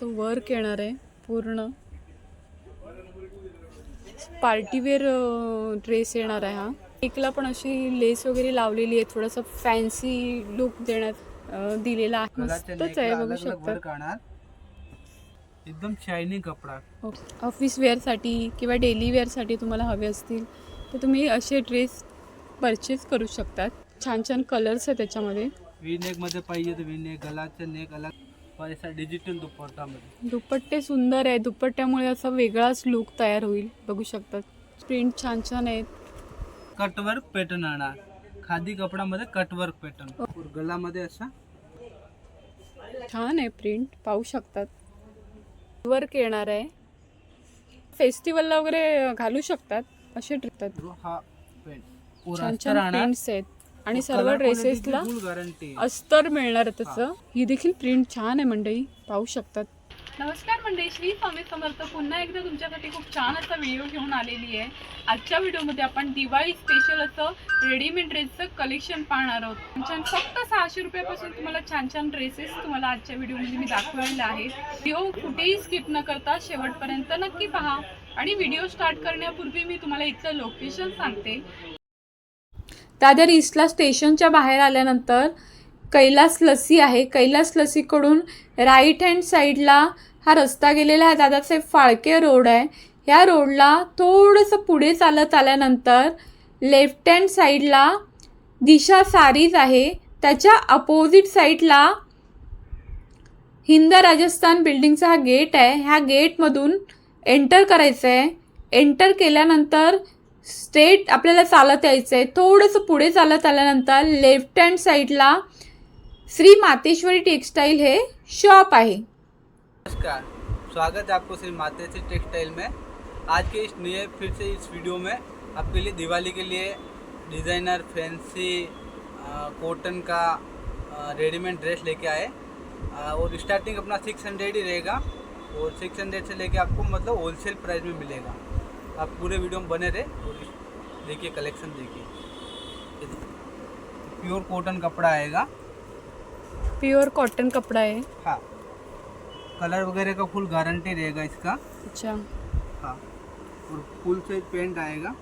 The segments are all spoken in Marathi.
तो वर्क येणार आहे पूर्ण. पार्टीवेअर ड्रेस येणार आहे हा. एकला पण अशी लेस वगैरे लावलेली आहे थोडासा फॅन्सी लुक देण्यात दिलेला आहे. मस्तच आहे बघू शकता. एकदम शायनिंग कपडा. ऑफिस वेअरसाठी किंवा डेली वेअरसाठी तुम्हाला हवे असतील तर तुम्ही असे ड्रेस परचेस करू शकतात. छान छान कलर्स आहे त्याच्यामध्ये. वी नेकमध्ये पाहिजे तर वी नेक गलाचा नेक अलग ऐसा डिजिटल दुपट्टा मध्ये दुपट्टे सुंदर आहे दुपट्ट्यामुळे असा वेगळाच लुक तयार होईल. बघू शकतात. प्रिंट छान छान आहेत. कटवर्क पॅटर्न आणणार खादी कपडा मध्ये कटवर्क पॅटर्न और गला मध्ये असा. छान आहे प्रिंट पाहू शकतात. वर्क येणार आहे. फेस्टिवलला वगैरे घालू शकतात. असे जो हा छान छान प्रिंट्स आहेत. आणि सर्व ड्रेसेसला फुल गॅरंटी अस्तर मिळणार आहे त्याचं. ही. देखील प्रिंट छान आहे मंडळी. पाहू शकतात. नमस्कार मंडळी श्री स्वामी समर्थ. पुन्हा एकदा तुमच्यासाठी खूप छान असा व्हिडिओ घेऊन आलेली आहे. आजच्या व्हिडिओमध्ये आपण दिवाळी स्पेशल असं रेडीमेड ड्रेसचं कलेक्शन पाहणार आहोत. छान छान फक्त सहाशे रुपयापासून तुम्हाला छान छान ड्रेसेस तुम्हाला आजच्या व्हिडिओमध्ये मी दाखवलेले आहेत. व्हिडिओ कुठेही स्किप न करता शेवटपर्यंत नक्की पहा. आणि व्हिडिओ स्टार्ट करण्यापूर्वी मी तुम्हाला इथलं लोकेशन सांगते. दादर ईस्टला स्टेशनच्या बाहेर आल्यानंतर कैलास लसी आहे. कैलास लसीकडून राईट हँड साईडला हा रस्ता गेलेला आहे. दादासाहेब फाळके रोड आहे. ह्या रोडला थोडंसं पुढे चालत आल्यानंतर लेफ्ट हँड साईडला दिशा सारीज आहे. त्याच्या अपोजिट साईडला हिंद राजस्थान बिल्डिंगचा हा गेट आहे. ह्या गेटमधून एंटर करायचं आहे एंटर केल्यानंतर स्ट्रेट आपल्याला चालत यायचं आहे थोडंसं पुढे चालत आल्यानंतर लेफ्ट हँड साईडला श्री मातेश्वरी टेक्सटाईल हे शॉप आहे. नमस्कार. स्वागत है आपको श्री मातेश्वरी टेक्सटाइल में. आज के इस नए फिर से इस वीडियो में आपके लिए दिवाली के लिए डिज़ाइनर फैंसी कॉटन का रेडीमेड ड्रेस लेके आए. और स्टार्टिंग अपना सिक्स हंड्रेड ही रहेगा. और सिक्स हंड्रेड से लेके आपको मतलब होलसेल प्राइस में मिलेगा. आप पूरे वीडियो में बने रहे और देखिए कलेक्शन देखिए। प्योर कॉटन कपड़ा आएगा। प्योर कॉटन कपडा है। हाँ। कलर वगैरह का फुल गारंटी रहेगा इसका। अच्छा। हाँ। और फुल साइज़ पेंट आएगा।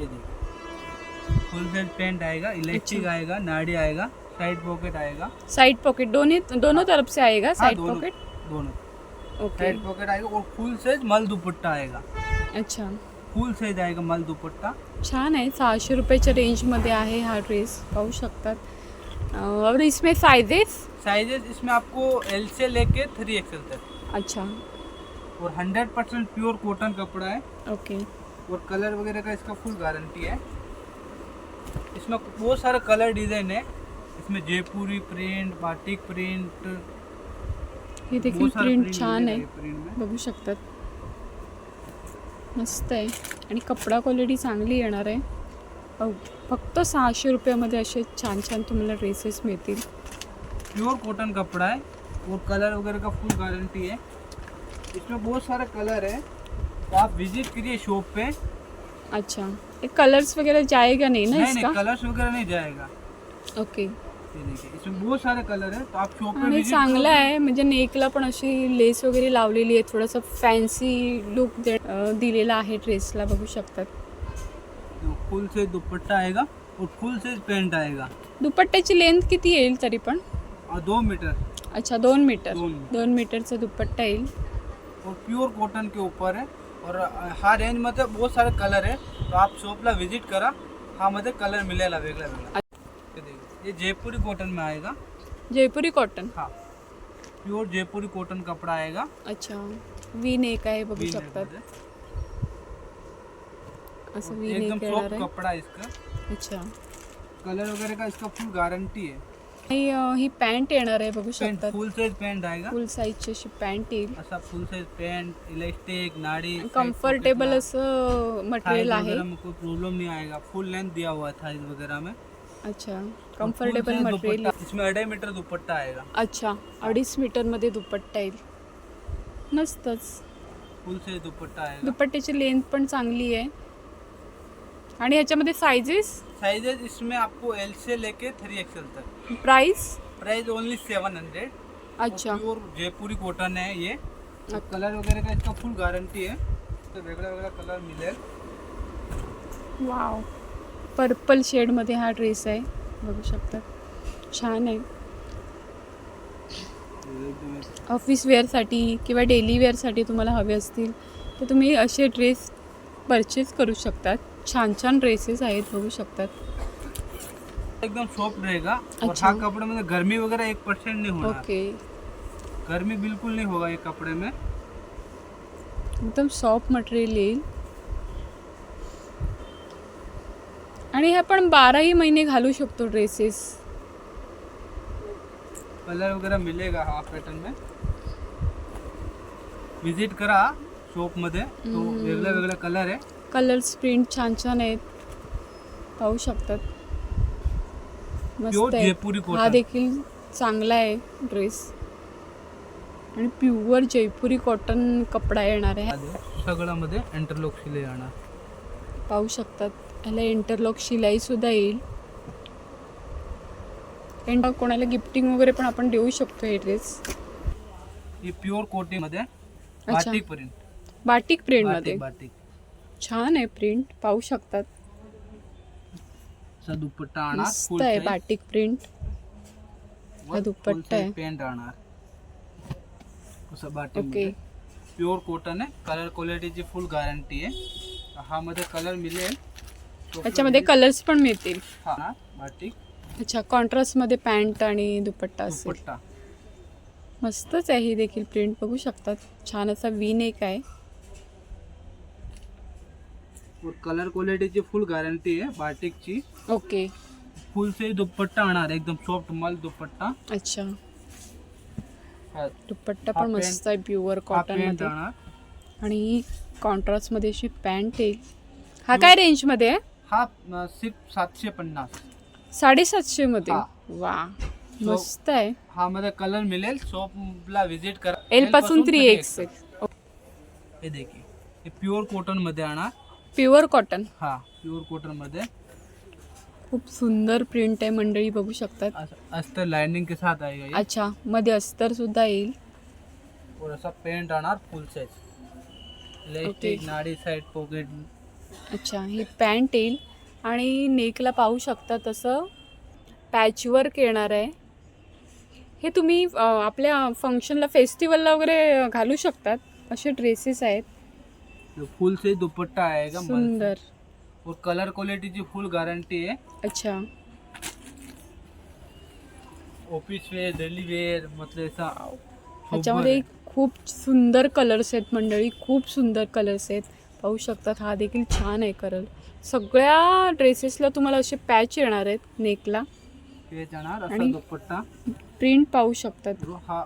ये देखिए। फुल साइज़ पेंट आएगा इलेक्ट्रिक अच्छा। आएगा नाड़ी आएगा साइड पॉकेट आएगा। साइड पॉकेट दोनों दोनों तरफ़ से आएगा हाँ, साइड दोनों पॉकेट दोनों। साइड पॉकेट आएगा और फुल साइज़ मल दुपट्टा आएगा। अच्छा। फुल साइज़ आएगा मल दुपट्टा। छान आहे सहाशे रुपयाच्या रेंजमध्ये आहे हा ड्रेस पाहू शकतात. अं, और इसमें साइजेस साइजेस इसमें आपको एल से लेके थ्री एक्सएल तक। अच्छा। और हंड्रेड परसेंट प्योर कॉटन कपड़ा है। ओके। और कलर वगैरह का इसका फुल गारंटी है। इसमें बहुत सारे कलर डिज़ाइन है। इसमें जयपुरी प्रिंट बाटिक प्रिंट ही देखील प्रिंट छान आहे. बघू शकतात. मस्त आहे. आणि कपडा क्वालिटी चांगली येणार आहे. फक्त सहाशे रुपयामध्ये असे छान छान तुम्हाला ड्रेसेस मिळतील. प्योर कॉटन कपड़ा है और कलर वगैरह का फुल गारंटी है इसमें बहुत सारे कलर है तो आप विजिट करिए शॉप पे. अच्छा. कलर्स वगैरह जाएगा नहीं ना नहीं नहीं इसका कलर्स वगैरह नहीं जाएगा ओके ये देखिए इसमें बहुत सारे कलर है तो आप शॉप पे आणि विजिट चांगलं आहे म्हणजे नेकला पण अशी लेस वगैरे लावलेली आहे थोडंसं फॅन्सी लुक दिलेला आहे ड्रेसला बघू शकतात. फुल साइज दुपट्टा आएगा और फुल साइज पेंट आएगा. दुपट्ट्याची लेंथ किती येईल तरी पण? और दो मीटर अच्छा दोन मीटर दोन मीटर. दोन मीटरचा दुपट्टा येईल. और प्योर कॉटन के ऊपर है और हा रेंजमध्ये बहुत सारे कलर है तो आप शॉपला विजिट करा हा मध्ये कलर मिलेला वेगळा वेगळा ये देखिए, ये जयपुरी कॉटन में आएगा। जयपुरी कॉटन हाँ। प्योर जयपुरी कॉटन कपड़ा आएगा। अच्छा वी नेक आहे बघू V-neck शकतात वी एकदम नेक सॉफ्ट कपड़ा इसका। अच्छा। कलर वगैरह का इसका फुल गारंटी है। ही पॅन्ट येणार आहे बघू पेंट शकतात फुल साइज़ पेंट आएगा। फुल साईजची अशी पॅन्ट येईल। असा फुल साइज़ पेंट इलास्टिक नाड़ी कम्फर्टेबल असं मटेरियल आहे. प्रॉब्लम नहीं आएगा। फुल लेंथ दिया हुआ था थाइज वगैरह में। अच्छा. कम्फर्टेबल मटेरियल दुपट्टा- इसमें अढ़ाई मीटर दुपट्टा आएगा. अच्छा अडीच मीटरमध्ये दुपट्टा येईल. मस्तच. फुल साइज दुपट्टा आएगा. दुपट्ट्याची लेंथ पण चांगली आहे. आणि ह्याच्यामध्ये सायझेस साइजेस इसमें आपको एल से लेके थ्री एक्सएल तक. Price price only seven hundred अच्छा. प्योर जयपुरी कॉटन है ये. कलर वगैरह का इसका फुल गारंटी है. तो वेगळा वेगळा कलर मिळेल वाव पर्पल शेडमध्ये हा ड्रेस आहे. बघू शकता. छान आहे. ऑफिस वेअरसाठी किंवा डेली वेअरसाठी तुम्हाला हवे असतील तर तुम्ही असे ड्रेस परचेस करू शकतात. छान छान ड्रेसेस आहेत बघू शकतात. एकदम सॉफ्ट रहेगा. और। हाँ कपड़े में गर्मी वगैरह एक परसेंट नहीं होना ओके. गर्मी बिल्कुल नहीं होगा ये कपड़े में. एकदम सॉफ्ट मटेरियल येईल. आणि हे आपण बाराही महिने घालू शकतो ड्रेसेस. कलर वगैरह मिलेगा हा पॅटर्न में? विजिट करा शॉपमध्ये. तो. वेगळा वेगळा कलर आहे. कलर्स प्रिंट छान छान आहेत. पाहू शकतात. मस्त आहे. जयपुरी हा कॉटन देखील चांगला आहे ड्रेस आणि प्युअर जयपुरी कॉटन कपडा येणार आहे. सगळं मध्ये इंटरलॉक शिले येणार. पाहू शकतात. ह्याला इंटरलॉक शिलाई सुद्धा येईल. And कोणाला गिफ्टिंग वगैरे पण आपण देऊ शकतो हे ड्रेस हे प्युअर कोटी मध्ये अच्छा बाटिक प्रिंट बाटिक प्रिंटमध्ये. बाटिक छान आहे प्रिंट पाहू शकतात. असा दुपट्टा आणणार मस्त आहे बाटिक प्रिंट हा दुपट्टा आहे. पेंट आणणार असं बाटिक ओके प्युअर कॉटन आहे. कलर क्वालिटीची फुल गॅरंटी आहे. हा मध्ये कलर मिळेल. त्याच्यामध्ये कलर्स पण मिळतील. हा बाटिक अच्छा कॉन्ट्रास्टमध्ये पॅन्ट आणि दुपट्टा असेल. दुपट्टा. मस्तच आहे ही देखील प्रिंट बघू शकतात. छान असा वी नेक आहे. और कलर क्वालिटीची फुल गॅरंटी आहे बाटिकची. ओके फुल से दुपट्टा आणणार एकदम सॉफ्ट माल दुपट्टा. अच्छा. हा. दुपट्टा हा पण pant- मस्त आहे प्युअर हा कॉटनमध्ये. आणणार. आणि कॉन्ट्रास्टमध्ये अशी पॅन्ट येईल हा काय रेंजमध्ये आहे? हा सिर्फ सातशे पन्नास. साडेसातशे मध्ये हा. वा मस्त आहे. हा मध्ये कलर मिळेल. शॉपला विजिट करा. एलपासून थ्री 3XL. एक्सेल हे देखील. हे प्युअर कॉटनमध्ये आणा. प्युअर कॉटन हा प्युअर कॉटनमध्ये. खूप सुंदर प्रिंट आहे मंडळी बघू शकतात. अस- अस्तर लाइनिंग के साथ आएगा ये. अच्छा मध्ये अस्तर सुद्धा येईल. और ऐसा पेंट आणणार फुल साइज इलास्टिक नाडी साइड पॉकेट अच्छा ही पॅन्ट येईल आणि नेकला पाहू शकता तसं पॅचवर्क येणार आहे. हे तुम्ही आपल्या फंक्शनला फेस्टिवलला वगैरे घालू शकतात असे ड्रेसेस आहेत. फुल से दुपट्टा आएगा मस्त. सुंदर. और कलर क्वालिटीची फुल गॅरंटी आहे. अच्छा. ऑफिस वेअर डेली वेअर मतलब ऐसा ह्याच्यामध्ये खूप सुंदर कलर्स आहेत मंडळी खूप सुंदर कलर्स आहेत. पाहू शकतात. हा देखील छान आहे कलर. सगळ्या ड्रेसेसला तुम्हाला असे पॅच येणार आहेत नेकला. आणि- प्रिंट पाहू शकतात. हा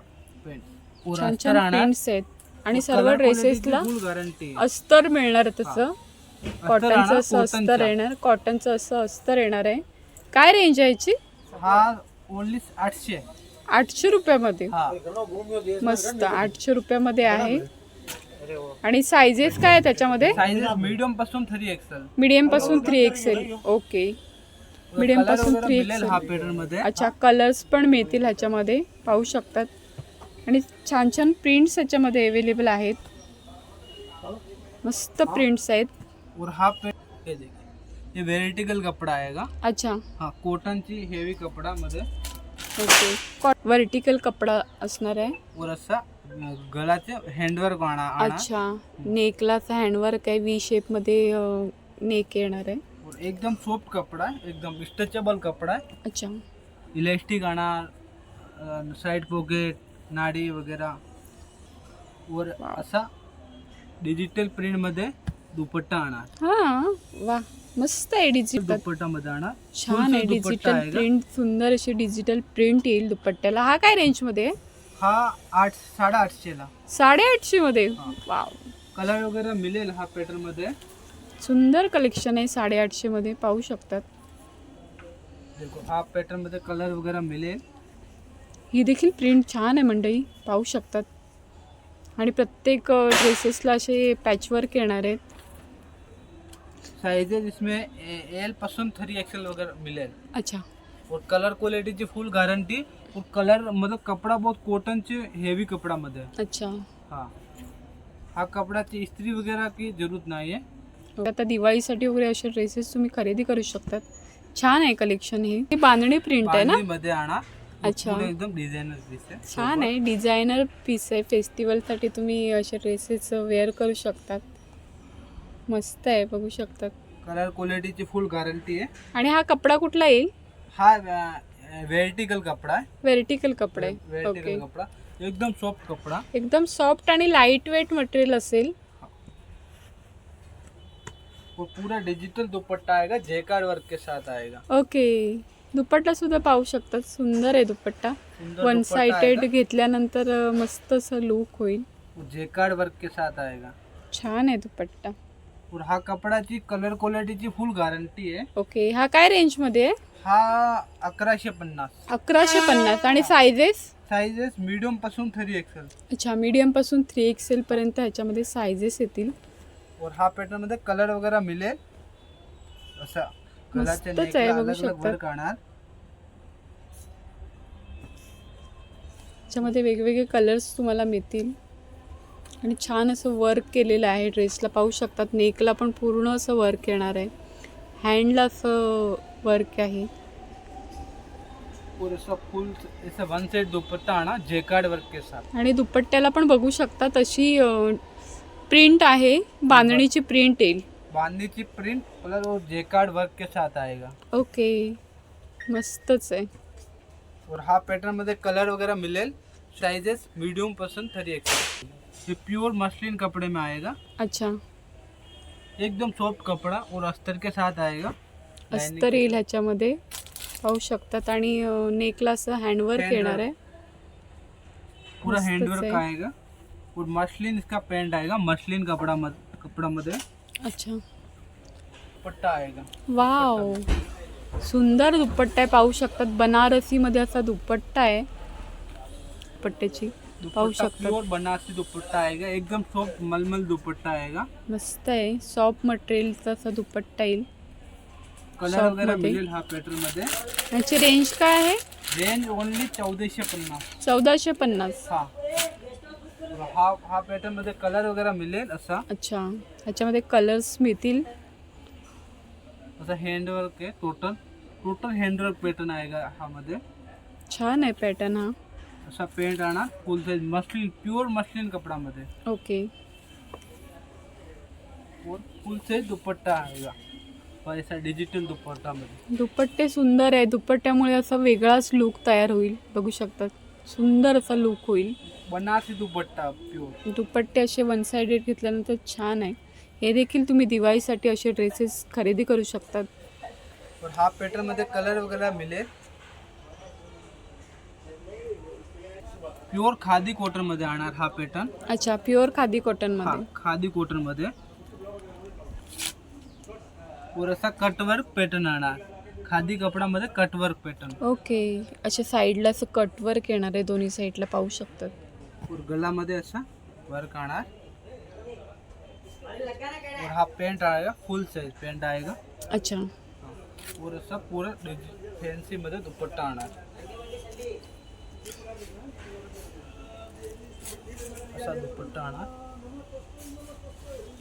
छान छान प्रिंट्स आहेत. आणि सर्व ड्रेसेसला अस्तर मिळणार आहे तसं कॉटनचं असं अस्तर. येणार. कॉटनचं असं अस्तर येणार आहे. काय रेंज आहे याची? हा ओनली आठशे आठशे रुपयामध्ये. मस्त. आठशे रुपयामध्ये आहे. आणि सायझेस काय आहे त्याच्यामध्ये? साइजेस मीडियमपासून थ्री एक्सेल मीडियमपासून थ्री एक्सेल ओके Medium पासून three मिळेल XL. हा पॅटर्नमध्ये. अच्छा कलर्स पण मिळतील ह्याच्यामध्ये. पाहू शकतात. आणि छान छान प्रिंट्स ह्याच्यामध्ये अवेलेबल आहेत. मस्त प्रिंट्स आहेत. और हा देखिए ये वेरिटिकल कपड़ा आएगा अच्छा. हा कॉटन ची हेवी कपडा मध्ये ओके वर्टिकल कपडा असणार आहे. और असा अं, गळाचे हँडवर्क आणा आणा. अच्छा. नेकला हँडवर्क आहे व्ही शेपमध्ये नेक येणार आहे. एकदम सॉफ्ट कपडा आहे एकदम स्ट्रेचेबल कपडा आहे. अच्छा. इलास्टिक आणा साइड पॉकेट नाडी वगैरह और असा डिजिटल प्रिंटमध्ये दुपट्टा आणा. हा वा मस्त आहे डिजिटल दुपट्टा मध्ये आणा. छान आहे दुपट्टा डिजिटल आहे का? प्रिंट सुंदर अशी डिजिटल प्रिंट येईल दुपट्ट्याला. हा काय रेंजमध्ये? आहे? हा आठ साडे आठशेला साडेआठशे मध्ये. वाव. कलर वगैरे मिळेल हा पॅटर्नमध्ये? सुंदर कलेक्शन आहे साडेआठशे मध्ये पाहू शकतात. देखो हा पॅटर्नमध्ये कलर वगैरे मिळेल. ही देखील प्रिंट छान आहे मंडळी पाहू शकतात. आणि प्रत्येक ड्रेसेसला असे पॅचवर्क येणार आहेत. साइजेस इसमें एलपासून थ्री एक्सेल वगैरे मिळेल. अच्छा. और कलर क्वालिटीची फुल गॅरंटी और कलर मतलब कपडा बहुत कॉटनचे हेवी कपडामध्ये आहे. अच्छा. हा. हा कपड्याची इस्त्री वगैरे की जरूरत नाही आहे आता दिवाळीसाठी वगैरे असे ड्रेसेस तुम्ही खरेदी करू शकतात. छान आहे कलेक्शन हे. हे बांधणी प्रिंट आहे ना? मध्ये आणा. अच्छा. एकदम डिझायनर पीस आहे. छान आहे. डिझायनर पीस आहे. फेस्टिवलसाठी तुम्ही असे ड्रेसेस वेअर करू शकतात. मस्त आहे बघू शकतात. कलर क्वालिटीची फुल गॅरंटी आहे. आणि हा कपडा कुठला येईल? हा व्हर्टिकल कपडा आहे. व्हर्टिकल कपडा. आहे ओके व्हर्टिकल कपडा. एकदम सॉफ्ट कपडा. एकदम सॉफ्ट आणि लाइट वेट मटेरियल असेल और पूरा डिजिटल दुपट्टा आएगा जेकार्ड वर्क के साथ आएगा. ओके दुपट्टा सुद्धा पाहू शकतात. सुंदर आहे दुपट्टा. सुंदर वन दुपट्टा साइडेड आएगा, घेतल्यानंतर अं, मस्त असं लुक होईल. जेकार्ड वर्क के साथ आएगा. छान आहे दुपट्टा. और हा कपडाची कलर क्वालिटीची फुल गॅरंटी आहे. ओके हा काय रेंजमध्ये आहे? हा अकराशे पन्नास. अकराशे पन्नास. आणि सायझेस साइजेस मीडियमपासून थ्री एक्सेल अच्छा मीडियमपासून थ्री एक्सेल पर्यंत ह्याच्यामध्ये सायझेस येतील. और हा पॅटर्नमध्ये कलर वगैरे मिळेल. असा. कलरच्या मस्तच आहे, नेकला बघू अलग अलग शकता. वर्क आणणार ह्याच्यामध्ये वेगवेगळे कलर्स तुम्हाला मिळतील. आणि छान असं वर्क केलेलं आहे. ड्रेसला पाहू शकतात. नेकला पण पूर्ण असं वर्क येणार आहे. हँडला असं वर्क आहे. और ऐसा फुल ऐसा वन साइड दुपट्टा आना जेकार्ड वर्क के साथ आणि दुपट्ट्याला पण बघू शकता तशी प्रिंट आहे. बांधणीची प्रिंट येईल. बांधनी प्रिंट कलर और जेकार्ड वर्क के साथ आएगा. ओके. मस्तच आहे. और हा पॅटर्नमध्ये कलर वगैरह मिलेल साइजेस मीडियमपासून थ्री एक्सेल ये प्योर मसलिन कपड़े में आएगा। अच्छा। एकदम सॉफ्ट कपड़ा और अस्तर के साथ आएगा। अस्तर येईल ह्याच्यामध्ये पाहू शकतात. आणि नेकला असं हँडवर्क. येणार आहे. पूरा मस्तच हैंडवर्क है। आएगा। और मसलिन इसका पैंट आएगा मसलिन कपड़ा मद, कपड़ा मध्ये अच्छा। पट्टा आएगा। वाव! सुंदर दुपट्टा आहे. पाहू शकतात बनारसीमध्ये असा दुपट्टा आहे. दुपट्ट्याची. पाहू प्योर बनारसी दुपट्टा आएगा एकदम सॉफ्ट मलमल दुपट्टा आएगा। मस्त आहे. सॉफ्ट मटेरियलचा असा दुपट्टा येईल. कलर मध्ये. मिळेल हा पॅटर्न मध्ये. याची रेंज काय आहे? रेंज ओनली चौदाशे पन्नास. चौदाशे पन्नास. हा. हा हा पॅटर्न मध्ये कलर वगैरे मिळेल असा. अच्छा. ह्याच्यामध्ये कलर्स मिळतील. असा हँडवर्क आहे टोटल टोटल हँडवर्क पॅटर्न आएगा हा मध्ये. छान आहे पॅटर्न हा. असा पेंट आणा full size muslin pure muslin कपडामध्ये okay और फुल साइज दुपट्टा आएगा और ऐसा डिजिटल दुपट्टा मध्ये दुपट्टे सुंदर आहे. दुपट्ट्यामुळे असा वेगळाच लुक तयार होईल. बघू शकतात. सुंदर असा लुक होईल. बनारसी दुपट्टा प्युअर दुपट्टे असे वन साइडेड घेतल्यानंतर छान आहे. हे देखील तुम्ही दिवाळीसाठी असे ड्रेसेस खरेदी करू शकतात. और हा पॅटर्नमध्ये कलर वगैरे मिळेल. प्युअर खादी कॉटनमध्ये आणणार हा पॅटर्न अच्छा प्युअर खादी हा कॉटनमध्ये खादी कॉटनमध्ये और असा कटवर्क पॅटर्न आणणार. खादी कपडामध्ये कटवर्क पॅटर्न ओके अशा साईडला असं कटवर्क येणार आहे दोन्ही साईडला पाहू शकतात. और गलामध्ये असा वर्क आणणार. और हा पेंट आएगा फुल साइज पेंट आएगा अच्छा. और असा पूरा फॅन्सी मध्ये दुपट्टा आणणार. असा दुपट्टा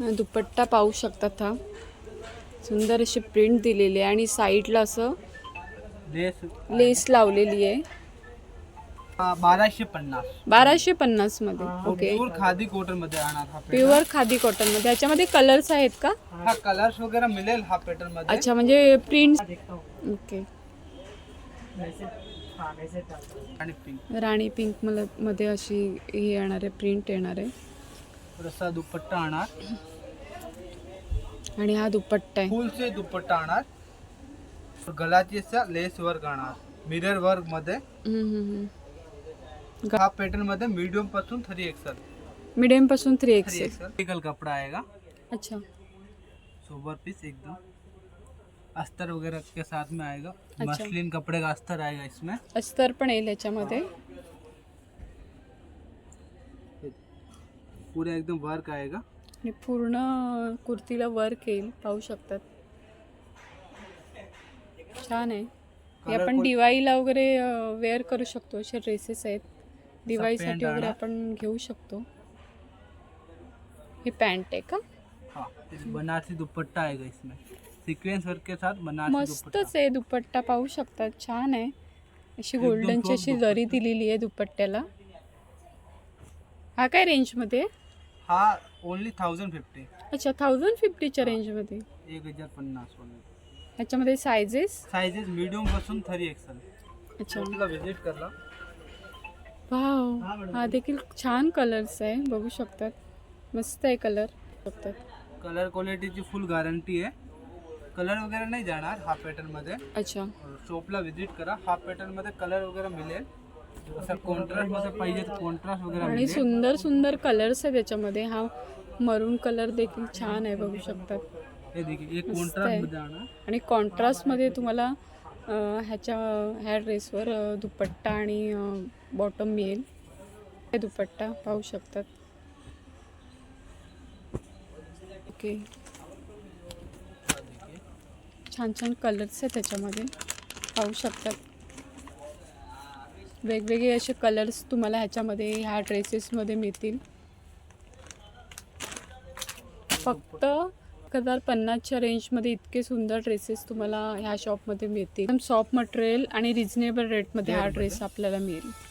हा दुपट्टा पाहू शकतात हा सुंदर अशी प्रिंट दिलेली आहे आणि साईडला असं लेस. लेस लावलेली आहे. बाराशे पन्नास. बाराशे पन्नासमध्ये. ओके प्युअर खादी कॉटनमध्ये. प्युअर खादी कॉटनमध्ये. ह्याच्यामध्ये कलर्स आहेत का? हा कलर्स वगैरे मिळेल हा पॅटर्नमध्ये. अच्छा म्हणजे प्रिंट ओके आणि पिंक राणी पिंक मला मध्ये अशी हे येणार आहे प्रिंट येणार आहे. दुपट्टा आणणार. आणि हा दुपट्टा आहे. फुल से दुपट्टा आणणार. गलाची लेस वर्क आणणार. मिरर वर्कमध्ये. हम्म, हम्म, हम्म. हा पॅटर्नमध्ये मीडियमपासून थ्री एक्सल मीडियमपासून थ्री थ्री एक्सेल एक्सल कपड़ा आएगा अच्छा. सोबर पीस एकदम. अस्तर वगैरह के साथ में आएगा। अच्छा। मसलिन कपड़े का अस्तर आएगा इसमें। अस्तर पण येईल याच्यामध्ये। पूरा एकदम वर्क आएगा। आणि पूर्ण कुर्तीला वर्क येईल पाहू शकतात. छान आहे. हे आपण Color दिवाळीला वगैरे वेअर करू शकतो असे ड्रेसेस आहेत. दिवाळीसाठी pant वगैरे आणा. आपण घेऊ शकतो. हे पॅन्ट आहे का? हाँ बनारसी दुपट्टा आएगा इसमें. सीक्वेंस वर्क के साथ दुपट्टा. मस्तच आहे दुपट्टा पाहू शकतात छान आहे. अशी गोल्डनची अशी जरी दिलेली आहे दुपट्ट्याला. हा काय रेंजमध्ये? हाँ ओनली थाउजंड फिफ्टी अच्छा थाउजंड फिफ्टीच्या रेंजमध्ये एक हजार पन्नास ह्याच्यामध्ये सायझेस साइजेस मीडियमपासून थ्री एक्सल अच्छा. विजिट करला वाव हा देखील छान कलर्स आहे बघू शकतात. मस्त आहे कलर बघतात. कलर क्वालिटीची फुल गॅरंटी आहे. कलर वगैरे नाही जाणार हा पॅटर्नमध्ये. अच्छा. शॉपला विजिट करा. हा पॅटर्नमध्ये कलर वगैरे मिळेल. असं कॉन्ट्रास्टमध्ये पाहिजे कॉन्ट्रास्ट वगैरे आणि मिळेल. सुंदर सुंदर कलर्स आहे त्याच्यामध्ये. हा मरून कलर देखील छान आहे बघू शकतात. हे देखील मस्त कॉन्ट्रास्ट. मध्ये जाणार आणि कॉन्ट्रास्टमध्ये तुम्हाला अं, ह्याच्या ह्या ड्रेसवर अं, दुपट्टा आणि बॉटम मिळेल. हे दुपट्टा पाहू शकतात. ओके. छान छान कलर्स आहे त्याच्यामध्ये. पाहू शकतात वेगवेगळे असे कलर्स तुम्हाला ह्याच्यामध्ये ह्या ड्रेसेसमध्ये मिळतील. फक्त एक हजार पन्नासच्या रेंजमध्ये इतके सुंदर ड्रेसेस तुम्हाला ह्या शॉपमध्ये मिळतील. एकदम सॉफ्ट मटेरियल आणि रिझनेबल रेटमध्ये हा. ड्रेस आपल्याला मिळेल.